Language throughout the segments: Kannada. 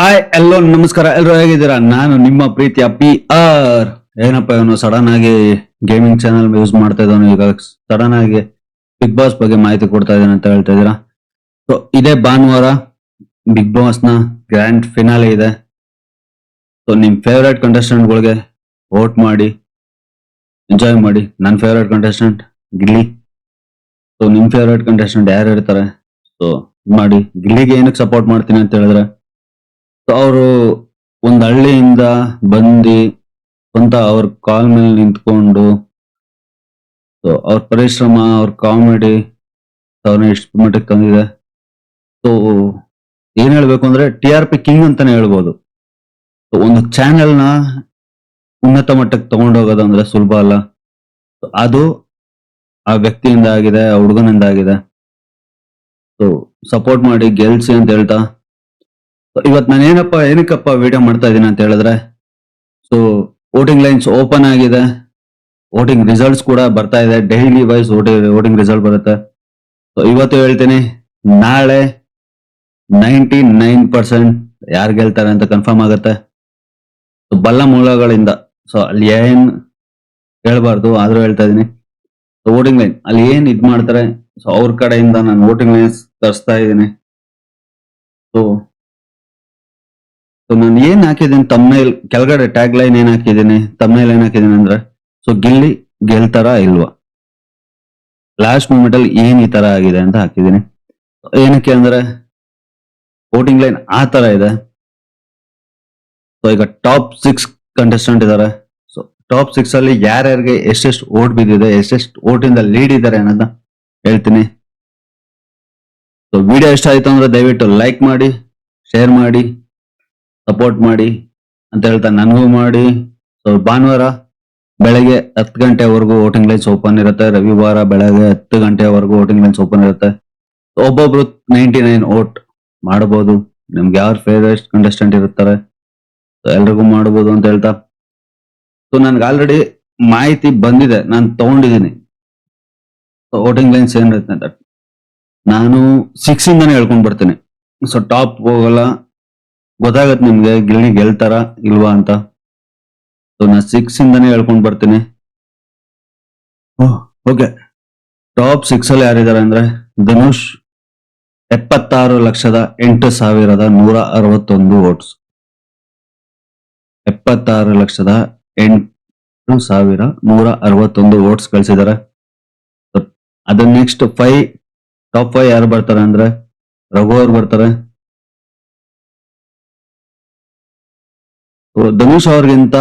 ಹಾಯ್ ಎಲ್ಲೋ ನಮಸ್ಕಾರ. ಎಲ್ಲರೂ ಹೇಗಿದ್ದೀರಾ? ನಾನು ನಿಮ್ಮ ಪ್ರೀತಿಯ ಪಿ ಆರ್ ಏನಪ್ಪ ಇವನು ಸಡನ್ ಆಗಿ ಗೇಮಿಂಗ್ ಚಾನಲ್ ಯೂಸ್ ಮಾಡ್ತಾ ಇದ್ದಾನು? ಈಗ ಸಡನ್ ಆಗಿ ಬಿಗ್ ಬಾಸ್ ಬಗ್ಗೆ ಮಾಹಿತಿ ಕೊಡ್ತಾ ಇದ್ದಾನೆ ಅಂತ ಹೇಳ್ತಾ ಇದ್ದೀರಾ? ಸೊ ಇದೇ ಭಾನುವಾರ ಬಿಗ್ ಬಾಸ್ನ ಗ್ರ್ಯಾಂಡ್ ಫಿನಾಲೆ ಇದೆ. ಸೊ ನಿಮ್ ಫೇವ್ರೇಟ್ ಕಂಟೆಸ್ಟೆಂಟ್ ಗಳಿಗೆ ವೋಟ್ ಮಾಡಿ ಎಂಜಾಯ್ ಮಾಡಿ. ನನ್ನ ಫೇವ್ರೇಟ್ ಕಂಟೆಸ್ಟೆಂಟ್ ಗಿಲ್ಲಿ ಸೊ ನಿಮ್ ಫೇವ್ರೇಟ್ ಕಂಟೆಸ್ಟೆಂಟ್ ಯಾರು ಇರ್ತಾರೆ? ಸೊ ಮಾಡಿ. ಗಿಲ್ಲಿಗೆ ಏನಕ್ಕೆ ಸಪೋರ್ಟ್ ಮಾಡ್ತೀನಿ ಅಂತ ಹೇಳಿದ್ರೆ ಅವರು ಒಂದು ಹಳ್ಳಿಯಿಂದ ಬಂದು ಅಂತ ಅವ್ರ ಕಾಲ್ ಮೇಲೆ ನಿಂತ್ಕೊಂಡು ಸೊ ಅವ್ರ ಪರಿಶ್ರಮ, ಅವ್ರ ಕಾಮಿಡಿ ಅವ್ರನ್ನ ಎಷ್ಟು ಮಟ್ಟಕ್ಕೆ ತಂದಿದೆ. ಸೊ ಏನ್ ಹೇಳ್ಬೇಕು ಅಂದ್ರೆ ಟಿ ಆರ್ ಪಿ ಕಿಂಗ್ ಅಂತಾನೆ ಹೇಳ್ಬೋದು. ಒಂದು ಚಾನೆಲ್ನ ಉನ್ನತ ಮಟ್ಟಕ್ಕೆ ತಗೊಂಡೋಗೋದು ಅಂದ್ರೆ ಸುಲಭ ಅಲ್ಲ. ಅದು ಆ ವ್ಯಕ್ತಿಯಿಂದ ಆಗಿದೆ, ಆ ಹುಡುಗನಿಂದ ಆಗಿದೆ. ಸೊ ಸಪೋರ್ಟ್ ಮಾಡಿ ಗೆಲ್ಸಿ ಅಂತ ಹೇಳ್ತಾ ಇವತ್ ನಾನು ಏನಪ್ಪ, ಏನಕ್ಕಪ್ಪ ವಿಡಿಯೋ ಮಾಡ್ತಾ ಇದ್ದೀನಿ ಅಂತ ಹೇಳಿದ್ರೆ ಸೊ ವೋಟಿಂಗ್ ಲೈನ್ಸ್ ಓಪನ್ ಆಗಿದೆ. ವೋಟಿಂಗ್ ರಿಸಲ್ಟ್ಸ್ ಕೂಡ ಬರ್ತಾ ಇದೆ. ಡೈಲಿ ವೈಸ್ ವೋಟಿಂಗ್ ರಿಸಲ್ಟ್ ಬರುತ್ತೆ. ಸೊ ಇವತ್ತು ಹೇಳ್ತೀನಿ, ನಾಳೆ ನೈಂಟಿ ನೈನ್ ಪರ್ಸೆಂಟ್ ಯಾರು ಗೆಲ್ತಾರೆ ಅಂತ ಕನ್ಫರ್ಮ್ ಆಗುತ್ತೆ. ಬಲ್ಲ ಮೂಲಗಳಿಂದ ಸೊ ಅಲ್ಲಿ ಏನ್ ಹೇಳ್ಬಾರ್ದು ಆದ್ರೂ ಹೇಳ್ತಾ ಇದೀನಿ. ವೋಟಿಂಗ್ ಲೈನ್ ಅಲ್ಲಿ ಏನ್ ಇದ್ ಮಾಡ್ತಾರೆ ಸೊ ಅವ್ರ ಕಡೆಯಿಂದ ನಾನು ವೋಟಿಂಗ್ ಲೈನ್ಸ್ ತರಿಸ್ತಾ ಇದ್ದೀನಿ ಸೊ ಸೊ ನಾನು ಏನ್ ಹಾಕಿದ್ದೀನಿ? ತಮ್ಮೇಲ್ ಕೆಳಗಡೆ ಟ್ಯಾಗ್ ಲೈನ್ ಏನ್ ಹಾಕಿದ್ದೀನಿ? ತಮ್ಮೇಲ್ ಏನ್ ಹಾಕಿದ್ದೀನಿ ಅಂದ್ರೆ ಸೊ ಗಿಲ್ಲಿ ಗೆಲ್ತಾರ ಇಲ್ವಾ? ಲಾಸ್ಟ್ ಮೂಮೆಂಟ್ ಅಲ್ಲಿ ಏನ್ ಈ ತರ ಆಗಿದೆ ಅಂತ ಹಾಕಿದ್ದೀನಿ. ಏನಕ್ಕೆ ಅಂದ್ರೆ ವೋಟಿಂಗ್ ಲೈನ್ ಆ ತರ ಇದೆ. ಸೊ ಈಗ ಟಾಪ್ ಸಿಕ್ಸ್ ಕಂಟೆಸ್ಟೆಂಟ್ ಇದಾರೆ. ಸೊ ಟಾಪ್ ಸಿಕ್ಸ್ ಅಲ್ಲಿ ಯಾರ್ಯಾರಿಗೆ ಎಷ್ಟೆಷ್ಟು ಓಟ್ ಬಿದ್ದಿದೆ, ಎಷ್ಟೆಷ್ಟು ಓಟಿಂದ ಲೀಡ್ ಇದ್ದಾರೆ ಅನ್ನೋದ ಹೇಳ್ತೀನಿ. ಸೊ ವಿಡಿಯೋ ಇಷ್ಟ ಆಯ್ತು ಅಂದ್ರೆ ದಯವಿಟ್ಟು ಲೈಕ್ ಮಾಡಿ ಶೇರ್ ಮಾಡಿ. ಸಪೋರ್ಟ್ ಮಾಡಿ ಅಂತ ಹೇಳ್ತಾ ನನಗೂ ಮಾಡಿ. ಸೊ ಭಾನುವಾರ ಬೆಳಗ್ಗೆ ಹತ್ತು ಗಂಟೆವರೆಗೂ ವೋಟಿಂಗ್ ಲೈನ್ಸ್ ಓಪನ್ ಇರುತ್ತೆ. ರವಿವಾರ ಬೆಳಗ್ಗೆ ಹತ್ತು ಗಂಟೆವರೆಗೂ ವೋಟಿಂಗ್ ಲೈನ್ಸ್ ಓಪನ್ ಇರುತ್ತೆ. ಒಬ್ಬೊಬ್ರು ನೈಂಟಿ ನೈನ್ ವೋಟ್ ಮಾಡಬಹುದು ನಿಮ್ಗೆ ಯಾರು ಫೇವರೆಸ್ಟ್ ಕಂಟೆಸ್ಟೆಂಟ್ ಇರ್ತಾರೆ so, ಎಲ್ರಿಗೂ ಮಾಡಬಹುದು ಅಂತ ಹೇಳ್ತಾ. ಸೊ ನನ್ಗೆ ಆಲ್ರೆಡಿ ಮಾಹಿತಿ ಬಂದಿದೆ. ನಾನು ತಗೊಂಡಿದ್ದೀನಿ. ವೋಟಿಂಗ್ ಲೈನ್ಸ್ ಏನಿರುತ್ತೆ ಅಂತ. ನಾನು ಸಿಕ್ಸ್ ಇಂದಾನೆ ಹೇಳ್ಕೊಂಡ್ ಬರ್ತೀನಿ ಸೊ ಟಾಪ್ ಹೋಗಲ್ಲ. ಗೊತ್ತಾಗತ್ತೆ ನಿಮ್ಗೆ ಗಿಲ್ಲಿ ಗೆಲ್ತಾರ ಇಲ್ವಾ ಅಂತ. ಸೊ ನಾ ಸಿಕ್ಸ್ ಇಂದಾನೆ ಹೇಳ್ಕೊಂಡ್ ಬರ್ತೀನಿ. ಓಕೆ ಟಾಪ್ ಸಿಕ್ಸ್ ಅಲ್ಲಿ ಯಾರಿದ್ದಾರೆ ಅಂದ್ರೆ ಧನುಷ್ ಎಪ್ಪತ್ತಾರು ಲಕ್ಷದ ಎಂಟು ಸಾವಿರದ ನೂರ ಅರವತ್ತೊಂದು ವೋಟ್ಸ್ ಎಪ್ಪತ್ತಾರು ಲಕ್ಷದ ಎಂಟು ಸಾವಿರ ನೂರ ಅರವತ್ತೊಂದು ವೋಟ್ಸ್ ಕಳಿಸಿದ್ದಾರೆ ಅದ ನೆಕ್ಸ್ಟ್ ಫೈವ್ ಟಾಪ್ ಫೈವ್ ಯಾರು ಬರ್ತಾರೆ ಅಂದ್ರೆ ರಘು ಅವ್ರು ಬರ್ತಾರೆ. ಧನುಷ್ ಅವ್ರಿಗಿಂತ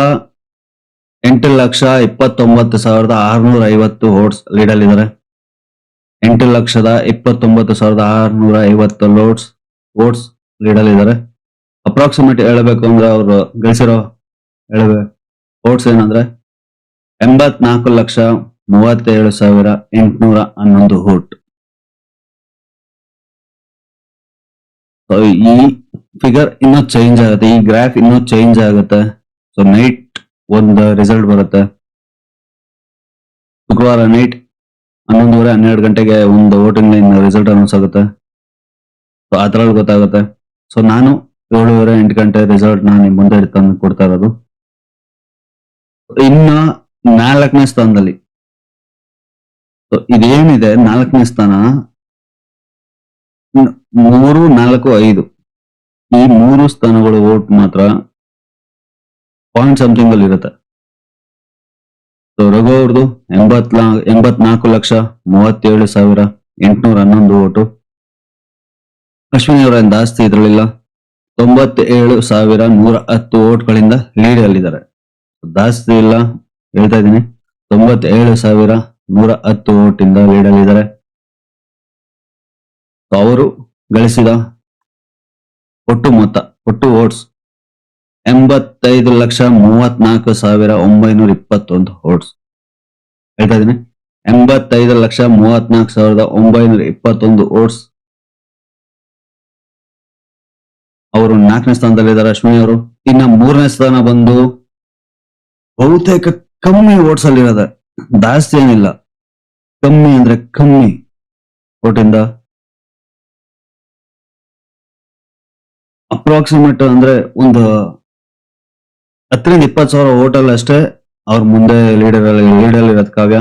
ಎಂಟು ಲಕ್ಷ ಇಪ್ಪತ್ತೊಂಬತ್ತು ಸಾವಿರದ ಆರುನೂರ ಐವತ್ತು ವೋಟ್ಸ್ ಲೀಡಲ್ಲಿದ್ದಾರೆ ಎಂಟು ಲಕ್ಷದ ಇಪ್ಪತ್ತೊಂಬತ್ತು ಸಾವಿರದ ಆರುನೂರ ಐವತ್ತು ಲೋಟ್ಸ್ ವೋಟ್ಸ್ ಲೀಡಲ್ಲಿದ್ದಾರೆ ಅಪ್ರಾಕ್ಸಿಮೇಟ್ ಹೇಳಬೇಕು ಅಂದ್ರೆ ಅವರು ಗಳಿಸಿರೋ ಹೇಳಬೇಕು ಓಟ್ಸ್ ಏನಂದ್ರೆ ಎಂಬತ್ನಾಲ್ಕು ಲಕ್ಷ ಮೂವತ್ತೇಳು ಸಾವಿರ ಎಂಟುನೂರ ಹನ್ನೊಂದು ವೋಟ್ ಈ ಫಿಗರ್ ಇನ್ನೂ ಚೇಂಜ್ ಆಗುತ್ತೆ, ಈ ಗ್ರಾಫ್ ಇನ್ನೂ ಚೇಂಜ್ ಆಗುತ್ತೆ. ಸೊ ನೈಟ್ ಒಂದು ರಿಸಲ್ಟ್ ಬರುತ್ತೆ. ಶುಕ್ರವಾರ ನೈಟ್ ಹನ್ನೊಂದುವರೆ ಹನ್ನೆರಡು ಗಂಟೆಗೆ ಒಂದು ವೋಟಿಂಗ್ ಲೈನ್ ರಿಸಲ್ಟ್ ಅನೌನ್ಸ್ ಆಗುತ್ತೆ. ಸೊ ಅದ್ರಲ್ಲಿ ಗೊತ್ತಾಗುತ್ತೆ. ಸೊ ನಾನು ಏಳುವರೆ ಎಂಟು ಗಂಟೆ ರಿಸಲ್ಟ್ ನಾನು ನಿಮ್ಮ ಮುಂದೆ ತಂದು ಕೊಡ್ತಾ ಇರೋದು. ಇನ್ನ ನಾಲ್ಕನೇ ಸ್ಥಾನದಲ್ಲಿ. ಇದೇನಿದೆ ನಾಲ್ಕನೇ ಸ್ಥಾನ? ಮೂರು, ನಾಲ್ಕು, ಐದು. ಈ ಮೂರು ಸ್ಥಾನಗಳು ವೋಟ್ ಮಾತ್ರ ಪಾಯಿಂಟ್ ಸಮಥಿಂಗ್ ಅಲ್ಲಿ ಇರುತ್ತೆ. ರಘು ಅವ್ರದ್ದು ಎಂಬತ್ ಎಂಬತ್ನಾಲ್ಕು ಲಕ್ಷ, ಮೂವತ್ತೇಳು ಸಾವಿರ, ಎಂಟುನೂರ ಹನ್ನೊಂದು ಓಟು ಅಶ್ವಿನಿ ಅವರ ಜಾಸ್ತಿ ಇದ್ರಲ್ಲಿಲ್ಲ ತೊಂಬತ್ತೇಳು ಸಾವಿರ, ನೂರ ಹತ್ತು ಓಟ್ಗಳಿಂದ ಲೀಡ್ ಅಲ್ಲಿದ್ದಾರೆ. ಜಾಸ್ತಿ ಇಲ್ಲ, ಹೇಳ್ತಾ ಇದ್ದೀನಿ. ತೊಂಬತ್ತೇಳು ಸಾವಿರ, ನೂರ ಹತ್ತು ಓಟ್ ಇಂದ ಲೀಡ್ ಅಲ್ಲಿದ್ದಾರೆ. ಅವರು ಗಳಿಸಿದ ಒಟ್ಟು ಮೊತ್ತ, ಒಟ್ಟು ಓಟ್ಸ್ ಎಂಬತ್ತೈದು ಲಕ್ಷ ಮೂವತ್ನಾಲ್ಕು ಸಾವಿರ ಒಂಬೈನೂರ ಇಪ್ಪತ್ತೊಂದು ಓಟ್ಸ್ ಹೇಳ್ತಾ ಇದ್ದೀನಿ. ಎಂಬತ್ತೈದು ಲಕ್ಷ ಮೂವತ್ನಾಲ್ಕು ಸಾವಿರದ ಒಂಬೈನೂರ ಇಪ್ಪತ್ತೊಂದು ಓಟ್ಸ್ ಅವರು ನಾಲ್ಕನೇ ಸ್ಥಾನದಲ್ಲಿದ್ದಾರೆ ಅಶ್ವಿನಿ ಅವರು. ಇನ್ನ ಮೂರನೇ ಸ್ಥಾನ ಬಂದು ಬಹುತೇಕ ಕಮ್ಮಿ ಓಟ್ಸ್ ಅಲ್ಲಿರೋದೆ. ಜಾಸ್ತಿ ಏನಿಲ್ಲ. ಕಮ್ಮಿ ಅಂದ್ರೆ ಕಮ್ಮಿ. ಓಟಿಂದ ಅಪ್ರಾಕ್ಸಿಮೇಟ್ ಅಂದ್ರೆ ಒಂದು ಹತ್ತರಿಂದ ಇಪ್ಪತ್ತು ಸಾವಿರ ಹೋಟೆಲ್ ಅಷ್ಟೇ. ಅವ್ರ ಮುಂದೆ ಲೀಡರ್ ಲೀಡರ್ ಇರೋದು ಕಾವ್ಯ.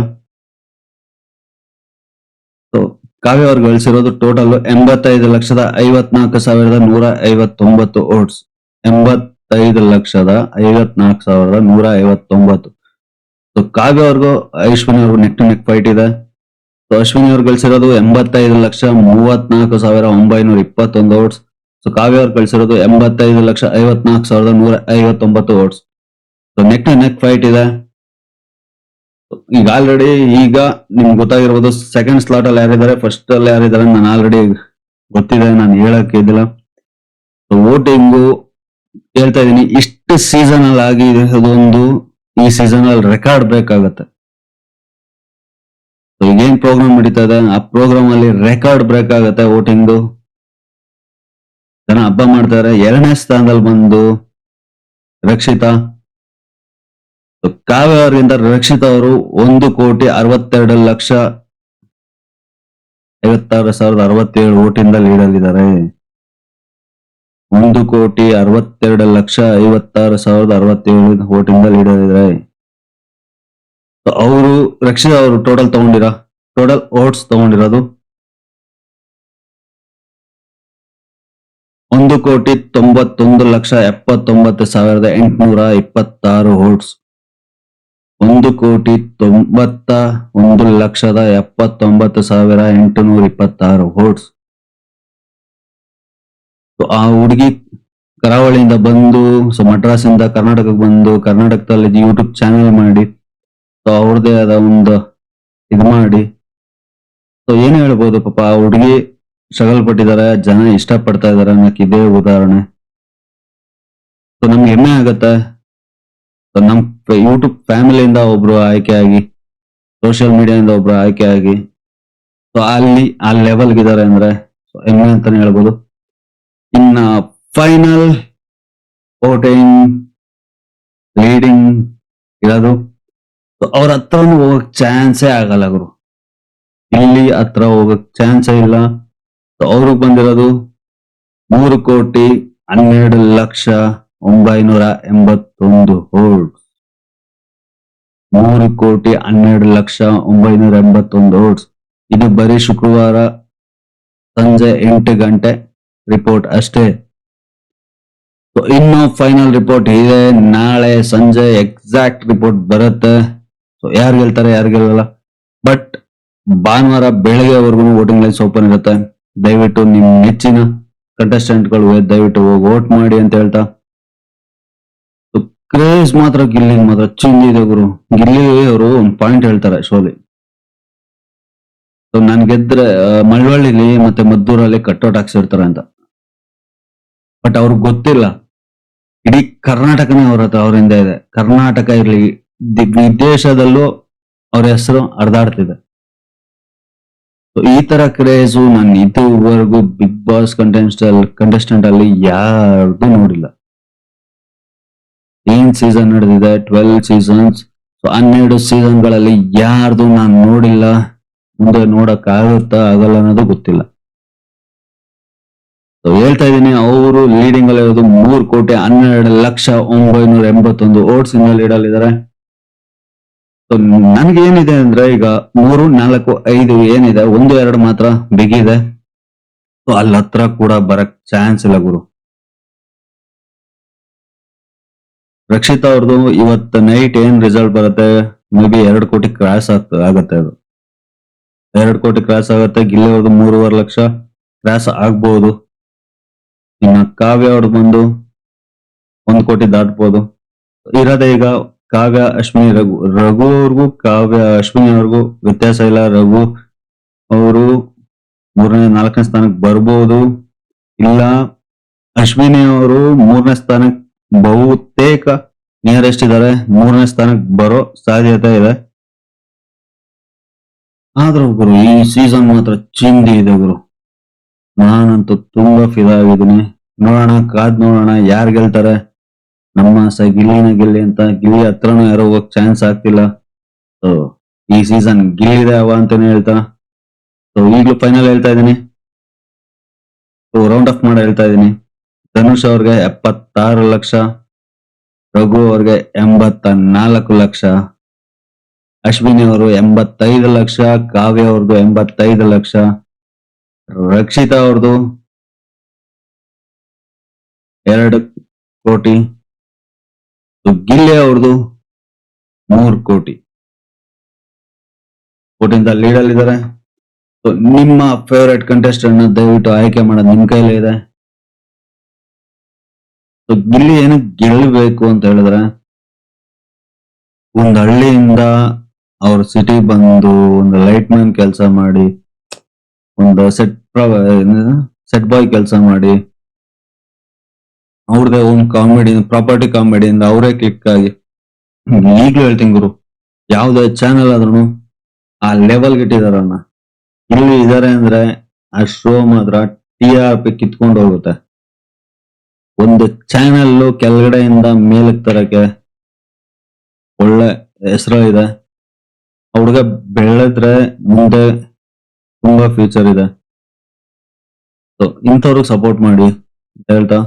ಕಾವ್ಯ ಅವ್ರು ಗಳಿಸಿರೋದು ಟೋಟಲ್ ಎಂಬತ್ತೈದು ಲಕ್ಷದ ಐವತ್ನಾಲ್ಕು ಸಾವಿರದ ನೂರ ಐವತ್ತೊಂಬತ್ತು ಓಟ್ಸ್. ಎಂಬತ್ತೈದು ಲಕ್ಷದ ಐವತ್ನಾಲ್ಕು ಸಾವಿರದ ನೂರ ಐವತ್ತೊಂಬತ್ತು. ಸೊ ಕಾವ್ಯ ಅವ್ರಿಗೂ ಅಶ್ವಿನಿ ಅವ್ರಿಗೂ ನೆಕ್ ಟು ನೆಕ್ ಫೈಟ್ ಇದೆ. ಸೊ ಅಶ್ವಿನಿ ಅವ್ರು ಗಳಿಸಿರೋದು ಎಂಬತ್ತೈದು ಲಕ್ಷ ಮೂವತ್ನಾಲ್ಕು ಸಾವಿರ ಒಂಬೈನೂರ ಇಪ್ಪತ್ತೊಂದು ಓಟ್ಸ್. ಸೊ ಕಾವ್ಯ ಅವ್ರು ಕಳಿಸಿರೋದು ಎಂಬತ್ತೈದು ಲಕ್ಷ ಐವತ್ನಾಲ್ಕು ಸಾವಿರದ ನೂರ ಐವತ್ತೊಂಬತ್ತು votes so neck neck fight ಇದೆ. ಈಗ ಆಲ್ರೆಡಿ ಈಗ ನಿಮ್ಗೆ ಗೊತ್ತಾಗಿರ್ಬೋದು ಸೆಕೆಂಡ್ ಸ್ಲಾಟ್ ಅಲ್ಲಿ ಯಾರಿದ್ದಾರೆ? ಫಸ್ಟ್ ಅಲ್ಲಿ ಯಾರಿದ್ದಾರೆ ನಾನು ಆಲ್ರೆಡಿ ಗೊತ್ತಿದೆ, ನಾನು ಹೇಳಕ್ ಇದ್ದಿಲ್ಲ. ವೋಟಿಂಗು ಹೇಳ್ತಾ ಇದೀನಿ ಇಷ್ಟು ಸೀಸನ್ ಅಲ್ಲಿ ಆಗಿರೋದೊಂದು ಈ ಸೀಸನ್ ಅಲ್ಲಿ ರೆಕಾರ್ಡ್ ಬೇಕಾಗತ್ತೆ. ಆಗುತ್ತೆ ಈಗೇನ್ ಪ್ರೋಗ್ರಾಮ್ ನಡೀತಾ ಇದೆ? ಆ ಪ್ರೋಗ್ರಾಮ್ ಅಲ್ಲಿ ರೆಕಾರ್ಡ್ ಬ್ರೇಕ್ ಆಗುತ್ತೆ ವೋಟಿಂಗ್ದು ಜನ ಹಬ್ಬ ಮಾಡ್ತಾರೆ. ಎರಡನೇ ಸ್ಥಾನದಲ್ಲಿ ಬಂದು ರಕ್ಷಿತಾ. So, ರಕ್ಷಿತ ರಕ್ಷಿತಾ ಅವರು ಒಂದು ಕೋಟಿ ಅರವತ್ತೆರಡು ಲಕ್ಷ ಐವತ್ತಾರು ಸಾವಿರದ ಅರವತ್ತೇಳು ಓಟಿಂದ ಲೀಡಲ್ಲಿದ್ದಾರೆ ಒಂದು ಕೋಟಿ ಅರವತ್ತೆರಡು ಲಕ್ಷ ಐವತ್ತಾರು ಸಾವಿರದ ಅರವತ್ತೇಳು ಓಟಿಂದ ಲೀಡಲ್ಲಿದ್ದಾರೆ ಅವರು ರಕ್ಷಿತಾ ಅವರು ಟೋಟಲ್ ತಗೊಂಡಿರ? ಟೋಟಲ್ ಓಟ್ಸ್ ತಗೊಂಡಿರೋದು? ಒಂದು ಕೋಟಿ ತೊಂಬತ್ತೊಂದು ಲಕ್ಷ ಎಪ್ಪತ್ತೊಂಬತ್ತು ಸಾವಿರದ ಎಂಟುನೂರ ಇಪ್ಪತ್ತಾರು ಹೋಟ್ಸ್ ಒಂದು ಕೋಟಿ ತೊಂಬತ್ತ ಒಂದು ಲಕ್ಷದ ಎಪ್ಪತ್ತೊಂಬತ್ತು ಸಾವಿರ ಎಂಟುನೂರ ಇಪ್ಪತ್ತಾರು ಹೋಟ್ಸ್ ಆ ಹುಡುಗಿ ಕರಾವಳಿಯಿಂದ ಬಂದು ಸೊ ಮಡ್ರಾಸಿಂದ ಕರ್ನಾಟಕಕ್ಕೆ ಬಂದು, ಕರ್ನಾಟಕದಲ್ಲಿ ಯೂಟ್ಯೂಬ್ ಚಾನೆಲ್ ಮಾಡಿ ಸೊ ಅವ್ರದೇ ಆದ ಒಂದು ಇದು ಮಾಡಿ. ಸೊ ಏನ್ ಹೇಳ್ಬೋದು ಪಾಪ, ಆ ಹುಡುಗಿ ಸ್ಟ್ರಗಲ್ ಪಟ್ಟಿದ್ದಾರೆ ಜನ ಇಷ್ಟಪಡ್ತಾ ಇದ್ದಾರೆ ಅನ್ನೋಕೆ ಇದೇ ಉದಾಹರಣೆ. ಸೊ ನಮ್ಗೆ ಹೆಮ್ಮೆ ಆಗತ್ತೆ. ನಮ್ ಯೂಟ್ಯೂಬ್ ಫ್ಯಾಮಿಲಿಯಿಂದ ಒಬ್ರು ಆಯ್ಕೆ ಆಗಿ ಸೋಷಿಯಲ್ ಮೀಡಿಯಾದಿಂದ ಒಬ್ರು ಆಯ್ಕೆ ಆಗಿ ಸೊ ಅಲ್ಲಿ, ಆ ಲೆವೆಲ್ಗೆ ಇದಾರೆ ಅಂದ್ರೆ ಹೆಮ್ಮೆ ಅಂತಾನೆ ಹೇಳ್ಬೋದು. ಇನ್ನ ಫೈನಲ್ ವೋಟಿಂಗ್ ಲೀಡಿಂಗ್ ಇರೋದು. ಅವ್ರ ಹತ್ರನೂ ಹೋಗಕ್ ಚಾನ್ಸೇ ಆಗಲ್ಲ ಗುರು. ಇಲ್ಲಿ ಹತ್ರ ಹೋಗಕ್ ಚಾನ್ಸೇ ಇಲ್ಲ. ಅವ್ರಿಗೆ ಬಂದಿರೋದು ಮೂರು ಕೋಟಿ ಹನ್ನೆರಡು ಲಕ್ಷ ಒಂಬೈನೂರ ಎಂಬತ್ತೊಂದು ಓಟ್ಸ್. ಮೂರು ಕೋಟಿ ಹನ್ನೆರಡು ಲಕ್ಷ ಒಂಬೈನೂರ ಎಂಬತ್ತೊಂದು ಓಟ್ಸ್. ಇದು ಬರೀ ಶುಕ್ರವಾರ ಸಂಜೆ ಎಂಟು ಗಂಟೆ ರಿಪೋರ್ಟ್ ಅಷ್ಟೇ. ಇನ್ನು ಫೈನಲ್ ರಿಪೋರ್ಟ್ ಇದೆ. ನಾಳೆ ಸಂಜೆ ಎಕ್ಸಾಕ್ಟ್ ರಿಪೋರ್ಟ್ ಬರುತ್ತೆ. ಸೊ ಯಾರು ಗೆಲ್ತಾರೆ, ಯಾರು ಗೆಲ್ಲಲ್ಲ? ಬಟ್ ಭಾನುವಾರ ಬೆಳಗ್ಗೆವರೆಗೂ ವೋಟಿಂಗ್ ಲೈನ್ಸ್ ಓಪನ್ ಇರುತ್ತೆ. ದಯವಿಟ್ಟು ನಿಮ್ ನೆಚ್ಚಿನ ಕಂಟೆಸ್ಟೆಂಟ್ಗಳು ಗಳು ದಯವಿಟ್ಟು ಹೋಗಿ ವೋಟ್ ಮಾಡಿ ಅಂತ ಹೇಳ್ತಾ. ಕ್ರೇಜ್ ಮಾತ್ರ ಗಿಲ್ಲಿ ಮಾತ್ರ ಚಿಂದಿದೆ ಗುರು. ಗಿಲ್ಲಿ ಅವರು ಒಂದು ಪಾಯಿಂಟ್ ಹೇಳ್ತಾರೆ ಶೋಲಿ ನಾನ್ ಗೆದ್ರೆ ಮಳವಳ್ಳಿಲಿ ಮತ್ತೆ ಮದ್ದೂರಲ್ಲಿ ಕಟ್ಔಟ್ ಹಾಕ್ಸಿರ್ತಾರೆ ಅಂತ. ಬಟ್ ಅವ್ರಿಗೆ ಗೊತ್ತಿಲ್ಲ. ಇಡೀ ಕರ್ನಾಟಕನೇ ಅವ್ರ ಹತ್ರ ಅವರಿಂದ ಇದೆ. ಕರ್ನಾಟಕ ಇರ್ಲಿ ವಿದೇಶದಲ್ಲೂ ಅವ್ರ ಹೆಸರು ಹರಿದಾಡ್ತಿದೆ ಈ ತರ ಕ್ರೇಜು ನಾನು ಇದುವರೆಗೂ ಬಿಗ್ ಬಾಸ್ ಕಂಟೆಸ್ಟ್ ಕಂಟೆಸ್ಟೆಂಟ್ ಅಲ್ಲಿ ಯಾರ್ದು ನೋಡಿಲ್ಲ. ಏನ್ ಸೀಸನ್ ನಡೆದಿದೆ? ಟ್ವೆಲ್ ಸೀಸನ್ಸ್ ಹನ್ನೆರಡು ಸೀಸನ್ಗಳಲ್ಲಿ ಯಾರ್ದು ನಾನು ನೋಡಿಲ್ಲ. ಮುಂದೆ ನೋಡಕ್ ಆಗುತ್ತಾ ಆಗಲ್ಲ ಅನ್ನೋದು ಗೊತ್ತಿಲ್ಲ. ಹೇಳ್ತಾ ಇದ್ದೀನಿ, ಅವರು ಲೀಡಿಂಗ್ ಅಲ್ಲಿ ಇರೋದು ಮೂರು ಕೋಟಿ ಹನ್ನೆರಡು ಲಕ್ಷ ಒಂಬೈನೂರ ಎಂಬತ್ತೊಂದು ಓಟ್ಸ್ ಇಂದ ಲೀಡ್ ಅಲ್ಲಿದ್ದಾರೆ ಸೊ ನನ್ಗೆ ಏನಿದೆ ಅಂದ್ರೆ ಈಗ ಮೂರು, ನಾಲ್ಕು, ಐದು ಏನಿದೆ, ಒಂದು, ಎರಡು ಮಾತ್ರ ಬಿಗಿದೆ ಸೊ ಅಲ್ಲಿ ಹತ್ರ ಕೂಡ ಬರಕ್ ಚಾನ್ಸ್ ಇಲ್ಲ ಗುರು. ರಕ್ಷಿತಾ ಅವ್ರದ್ದು ಇವತ್ತು ನೈಟ್ ಏನ್ ರಿಸಲ್ಟ್ ಬರುತ್ತೆ? ಮೇ ಬಿ ಎರಡು ಕೋಟಿ ಕ್ರಾಸ್ ಆಗ್ತದೆ ಆಗತ್ತೆ ಅದು. ಎರಡು ಕೋಟಿ ಕ್ರಾಸ್ ಆಗುತ್ತೆ, ಗಿಲ್ಲಿ ಅವ್ರದ್ದು ಮೂರುವರೆ ಲಕ್ಷ ಕ್ರಾಸ್ ಆಗ್ಬಹುದು ಇನ್ನ ಕಾವ್ಯ ಅವ್ರದ್ದು ಬಂದು ಒಂದು ಕೋಟಿ ದಾಟ್ಬೋದು. ಇರೋದೇ ಈಗ ಕಾವ್ಯ ಅಶ್ವಿನಿ ರಘು ರಘು ಅವ್ರಿಗೂ ಕಾವ್ಯ ಅಶ್ವಿನಿ ಅವ್ರಿಗೂ ವ್ಯತ್ಯಾಸ ಇಲ್ಲ. ರಘು ಅವರು ಮೂರನೇ, ನಾಲ್ಕನೇ ಸ್ಥಾನಕ್ಕೆ ಬರ್ಬೋದು. ಇಲ್ಲ, ಅಶ್ವಿನಿ ಅವರು ಮೂರನೇ ಸ್ಥಾನಕ್ಕೆ ಬಹುತೇಕ ನಿಯರೆಸ್ಟ್ ಇದ್ದಾರೆ. ಮೂರನೇ ಸ್ಥಾನಕ್ಕೆ ಬರೋ ಸಾಧ್ಯತೆ ಇದೆ. ಆದ್ರೂ ಗುರು, ಈ ಸೀಸನ್ ಮಾತ್ರ ಚಿಂದಿ ಇದೆ ಗುರು. ನಾನಂತೂ ತುಂಬಾ ಫಿದಾ ನೋಡೋಣ, ಕಾದ್ ನೋಡೋಣ ಯಾರು ಗೆಲ್ತಾರೆ. ನಮ್ಮ ಸ ಗಿಲ್ಲಿನ ಗಿಲ್ಲಿ ಅಂತ ಗಿಲ್ಲಿ ಹತ್ರನೂ ಯಾರೋ ಹೋಗಕ್ ಚಾನ್ಸ್ ಆಗ್ತಿಲ್ಲ. ಈ ಸೀಸನ್ ಗಿಲ್ಲಿದೆ ಅವ ಅಂತಾನೆ ಹೇಳ್ತಾ. ಸೊ ಈಗಲೂ ಫೈನಲ್ ಹೇಳ್ತಾ ಇದೀನಿ ಸೊ ರೌಂಡ್ ಆಫ್ ಮಾಡಿ ಹೇಳ್ತಾ ಇದ್ದೀನಿ. ಧನುಷ್ ಅವ್ರಿಗೆ ಎಪ್ಪತ್ತಾರು ಲಕ್ಷ, ರಘು ಅವ್ರಿಗೆ ಎಂಬತ್ತ ನಾಲ್ಕು ಲಕ್ಷ, ಅಶ್ವಿನಿ ಅವರು ಎಂಬತ್ತೈದು ಲಕ್ಷ, ಕಾವ್ಯ ಅವ್ರದ್ದು ಎಂಬತ್ತೈದು ಲಕ್ಷ, ರಕ್ಷಿತಾ ಅವ್ರದ್ದು ಎರಡು ಕೋಟಿ. ಗಿಲ್ಲಿ ಅವ್ರದ್ದು ಮೂರು ಕೋಟಿ. ಕೋಟಿಯಿಂದ ಲೀಡ್ ಇದ್ದಾರೆ ಸೊ ನಿಮ್ಮ ಫೇವರೇಟ್ ಕಂಟೆಸ್ಟೆಂಟ್ ದಯವಿಟ್ಟು ಆಯ್ಕೆ ಮಾಡೋದು ನಿಮ್ ಕೈಲೇ ಇದೆ. ಸೊ ಗಿಲ್ಲಿ ಏನು ಗೆಲ್ಲಬೇಕು ಅಂತ ಹೇಳಿದ್ರೆ, ಒಂದು ಹಳ್ಳಿಯಿಂದ ಅವ್ರ ಸಿಟಿ ಬಂದು ಒಂದು ಲೈಟ್ ಮ್ಯಾನ್ ಕೆಲಸ ಮಾಡಿ, ಒಂದು ಸೆಟ್ ಸೆಟ್ ಬಾಯ್ ಕೆಲಸ ಮಾಡಿ ಅವ್ರದೇ ಓನ್ ಕಾಮಿಡಿ ಪ್ರಾಪರ್ಟಿ ಕಾಮಿಡಿಯಿಂದ ಅವರೇ ಕ್ಲಿಕ್ ಆಗಿ. ಈಗ್ಲೂ ಹೇಳ್ತೀನಿ ಗುರು, ಯಾವ್ದೇ ಚಾನೆಲ್ ಆದ್ರೂ ಆ ಲೆವೆಲ್ ಇಟ್ಟಿದಾರನ್ನ ಇಲ್ಲಿ ಇದಾರೆ ಅಂದ್ರೆ ಆ ಶೋ ಮಾತ್ರ ಟಿ ಆರ್ ಪಿ ಕಿತ್ಕೊಂಡು ಹೋಗುತ್ತೆ. ಒಂದು ಚಾನೆಲ್ ಕೆಳಗಡೆಯಿಂದ ಮೇಲಕ್ಕೆ ತರಕ್ಕೆ ಒಳ್ಳೆ ಹೆಸರು ಇದೆ. ಹುಡುಗ ಬೆಳೆದ್ರೆ ಮುಂದೆ ತುಂಬಾ ಫ್ಯೂಚರ್ ಇದೆ. ಇಂಥವ್ರಿಗೆ ಸಪೋರ್ಟ್ ಮಾಡಿ ಹೇಳ್ತಾ.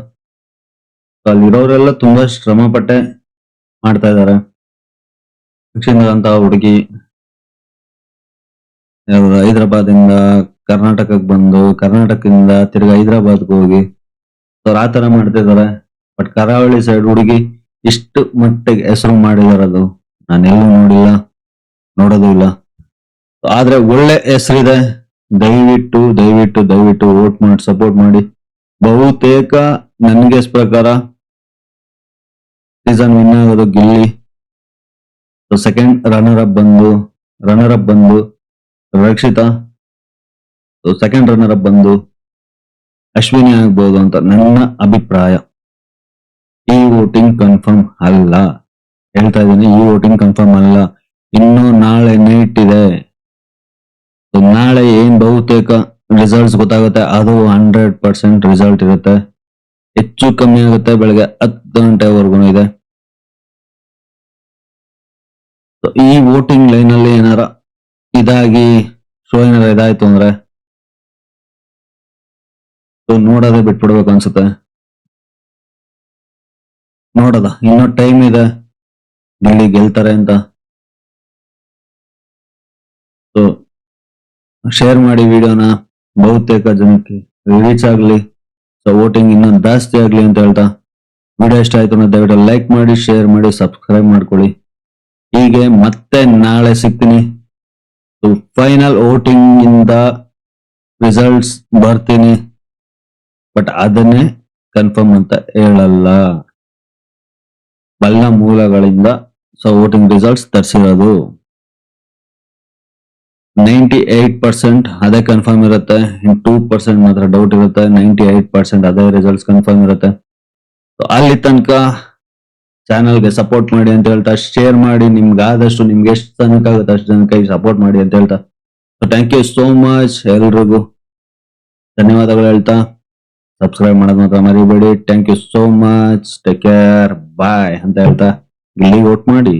ಅಲ್ಲಿರೋರೆಲ್ಲ ತುಂಬಾ ಶ್ರಮ ಪಟ್ಟೆ ಮಾಡ್ತಾ ಇದ್ದಾರೆ ಅಂತ ಹುಡುಗಿ ಇಂದ ಕರ್ನಾಟಕಕ್ಕೆ ಬಂದು, ಕರ್ನಾಟಕದಿಂದ ತಿರ್ಗಿ ಹೈದರಾಬಾದ್ಗೆ ಹೋಗಿ ಅವ್ರು ಆ ತರ ಮಾಡ್ತಿದಾರೆ ಬಟ್ ಕರಾವಳಿ ಸೈಡ್ ಹುಡುಗಿ ಇಷ್ಟು ಮಟ್ಟಿಗೆ ಹೆಸರು ಮಾಡಿದಾರದು ನಾನೆಲ್ಲೂ ನೋಡಿಲ್ಲ, ನೋಡೋದು ಇಲ್ಲ. ಆದ್ರೆ ಒಳ್ಳೆ ಹೆಸರಿದೆ. ದಯವಿಟ್ಟು ದಯವಿಟ್ಟು ದಯವಿಟ್ಟು ವೋಟ್ ಮಾಡಿ ಸಪೋರ್ಟ್ ಮಾಡಿ. ಬಹುತೇಕ ನನ್ಗೆ ಪ್ರಕಾರ ಸೀಸನ್ ವಿನ್ ಆಗೋದು ಗಿಲ್ಲಿ. ಸೆಕೆಂಡ್ ರನ್ನರ್ ಅಪ್ ಬಂದು ರನ್ನರ್ ಅಪ್ ಬಂದು ರಕ್ಷಿತಾ. ಸೆಕೆಂಡ್ ರನ್ನರ್ ಅಪ್ ಬಂದು ಅಶ್ವಿನಿ ಆಗ್ಬೋದು ಅಂತ ನನ್ನ ಅಭಿಪ್ರಾಯ. ಈ ವೋಟಿಂಗ್ ಕನ್ಫರ್ಮ್ ಅಲ್ಲ. ಹೇಳ್ತಾ ಇದ್ದೀನಿ, ಈ ವೋಟಿಂಗ್ ಕನ್ಫರ್ಮ್ ಅಲ್ಲ. ಇನ್ನು ನಾಳೆ ನೈಟ್ ಇದೆ. ನಾಳೆ ಏನ್ ಬಹುತೇಕ ರಿಸಲ್ಟ್ಸ್ ಗೊತ್ತಾಗುತ್ತೆ, ಅದು ಹಂಡ್ರೆಡ್ ಪರ್ಸೆಂಟ್ ರಿಸಲ್ಟ್ ಇರುತ್ತೆ. ಹೆಚ್ಚು ಕಮ್ಮಿ ಆಗುತ್ತೆ, ಬೆಳಗ್ಗೆ ಹತ್ತು ಗಂಟೆವರೆಗೂ ಇದೆ. ಈ ವೋಟಿಂಗ್ ಲೈನ್ ಅಲ್ಲಿ ಏನಾರ ಇದಾಗಿ ಶೋ ಏನಾರ ಇದಾಯ್ತು ಅಂದ್ರೆ? ಸೊ ನೋಡೋದೇ ಬಿಟ್ಬಿಡ್ಬೇಕು ಅನ್ಸುತ್ತೆ. ನೋಡದ? ಇನ್ನೂ ಟೈಮ್ ಇದೆ. ಗಿಲ್ಲಿ ಗೆಲ್ತಾರೆ ಅಂತ. ಸೊ ಶೇರ್ ಮಾಡಿ ವಿಡಿಯೋನ ಬಹುತೇಕ ಜನಕ್ಕೆ ರೀಚ್ ಆಗ್ಲಿ. ಸೊ ವೋಟಿಂಗ್ ಇನ್ನೊಂದು ಜಾಸ್ತಿ ಆಗ್ಲಿ ಅಂತ ಹೇಳ್ತಾ. ವಿಡಿಯೋ ಇಷ್ಟ ಆಯ್ತು ದಯವಿಟ್ಟು ಲೈಕ್ ಮಾಡಿ ಶೇರ್ ಮಾಡಿ ಸಬ್ಸ್ಕ್ರೈಬ್ ಮಾಡ್ಕೊಳ್ಳಿ. ಹೀಗೆ ಮತ್ತೆ ನಾಳೆ ಸಿಗ್ತೀನಿ. ಫೈನಲ್ ವೋಟಿಂಗ್ ಇಂದ ರಿಸಲ್ಟ್ಸ್ ಬರ್ತೀನಿ. ಬಟ್ ಅದನ್ನೇ ಕನ್ಫರ್ಮ್ ಅಂತ ಹೇಳಲ್ಲ. ಬಲ್ಲ ಮೂಲಗಳಿಂದ ಸೊ ವೋಟಿಂಗ್ ರಿಸಲ್ಟ್ಸ್ ತರಿಸಿರೋದು. ನೈಂಟಿ ಏಟ್ ಪರ್ಸೆಂಟ್ ಅದೇ ಕನ್ಫರ್ಮ್ ಇರುತ್ತೆ. ಟೂ ಪರ್ಸೆಂಟ್ ಮಾತ್ರ ಡೌಟ್ ಇರುತ್ತೆ. ನೈಂಟಿ ಏಟ್ ಪರ್ಸೆಂಟ್ ಅದೇ ರಿಸಲ್ಟ್ಸ್ ಕನ್ಫರ್ಮ್ ಇರುತ್ತೆ. ಅಲ್ಲಿ ತನಕ ಚಾನಲ್ಗೆ ಸಪೋರ್ಟ್ ಮಾಡಿ ಅಂತ ಹೇಳ್ತಾ ಶೇರ್ ಮಾಡಿ, ನಿಮ್ಗೆ ಆದಷ್ಟು ನಿಮ್ಗೆ ಎಷ್ಟು ತನಕ ಆಗುತ್ತೆ ಅಷ್ಟು ಜನಕ್ಕೆ ಸಪೋರ್ಟ್ ಮಾಡಿ ಅಂತ ಹೇಳ್ತಾ. ಥ್ಯಾಂಕ್ ಯು ಸೋ ಮಚ್ ಎಲ್ರಿಗೂ. ಧನ್ಯವಾದಗಳು ಹೇಳ್ತಾ. ಸಬ್ಸ್ಕ್ರೈಬ್ ಮಾಡೋದು ಮಾತ್ರ ಮರಿಬೇಡಿ. Thank you so much take care bye ಅಂತ ಹೇಳ್ತಾ. ಇಲ್ಲಿ ವೋಟ್ ಮಾಡಿ.